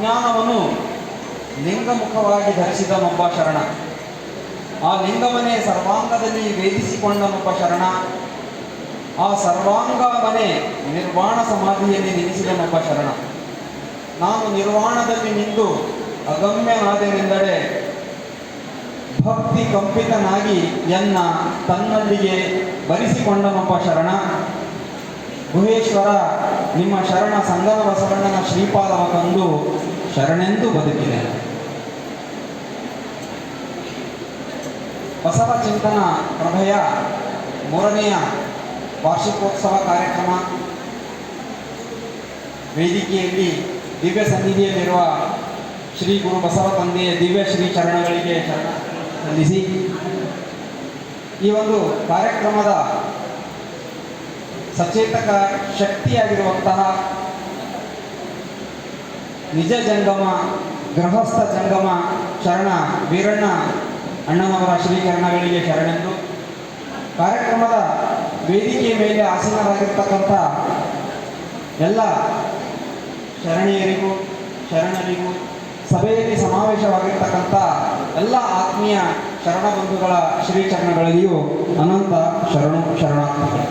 ಅಜ್ಞಾನವನ್ನು ಲಿಂಗಮುಖವಾಗಿ ಧರಿಸಿದನೊಬ್ಬ ಶರಣ. ಆ ಲಿಂಗವನ್ನೇ ಸರ್ವಾಂಗದಲ್ಲಿ ವೇದಿಸಿಕೊಂಡನೊಬ್ಬ ಶರಣ. ಆ ಸರ್ವಾಂಗವನ್ನೇ ನಿರ್ವಾಣ ಸಮಾಧಿಯಲ್ಲಿ ನಿಲ್ಲಿಸಿದನೊಬ್ಬ ಶರಣ. ನಾನು ನಿರ್ವಾಣದಲ್ಲಿ ನಿಂತು ಅಗಮ್ಯನಾದೆನೆಂದರೆ ಭಕ್ತಿ ಕಂಪಿತನಾಗಿ ಎನ್ನ ತನ್ನಲ್ಲಿಗೆ ಬರಿಸಿಕೊಂಡನೊಬ್ಬ ಶರಣ. ಗುಹೇಶ್ವರ ನಿಮ್ಮ ಶರಣ ಸಂಗಮ ಬಸವಣ್ಣನ ಶ್ರೀಪಾದ ತಂದು ಶರಣೆಂದು ಬದುಕಿದೆ. ಬಸವ ಚಿಂತನ ಪ್ರಭೆಯ ಮೂರನೆಯ ವಾರ್ಷಿಕೋತ್ಸವ ಕಾರ್ಯಕ್ರಮ. ವೇದಿಕೆಯಲ್ಲಿ ದಿವ್ಯ ಸನ್ನಿಧಿಯಲ್ಲಿರುವ ಶ್ರೀ ಗುರು ಬಸವ ತಂದೆಯ ದಿವ್ಯ ಶ್ರೀ ಚರಣಗಳಿಗೆ ಸಲ್ಲಿಸಿ. ಈ ಒಂದು ಕಾರ್ಯಕ್ರಮದ ಸಚೇತಕ ಶಕ್ತಿಯಾಗಿರುವಂತಹ ನಿಜ ಜಂಗಮ, ಗೃಹಸ್ಥ ಜಂಗಮ, ಶರಣ, ವೀರಣ್ಣ ಅಣ್ಣನವರ ಶ್ರೀಕರಣಗಳಿಗೆ ಶರಣೆಂದು ಕಾರ್ಯಕ್ರಮದ ವೇದಿಕೆಯ ಮೇಲೆ ಆಸೀನರಾಗಿರ್ತಕ್ಕಂಥ ಎಲ್ಲ ಶರಣೆಯರಿಗೂ, ಶರಣರಿಗೂ, ಸಭೆಯಲ್ಲಿ ಸಮಾವೇಶವಾಗಿರ್ತಕ್ಕಂಥ ಎಲ್ಲ ಆತ್ಮೀಯ ಶರಣ ಬಂಧುಗಳ ಶ್ರೀಚರಣಗಳಲ್ಲಿಯೂ ಅನಂತ ಶರಣು ಶರಣಾರ್ಥಿಗಳು.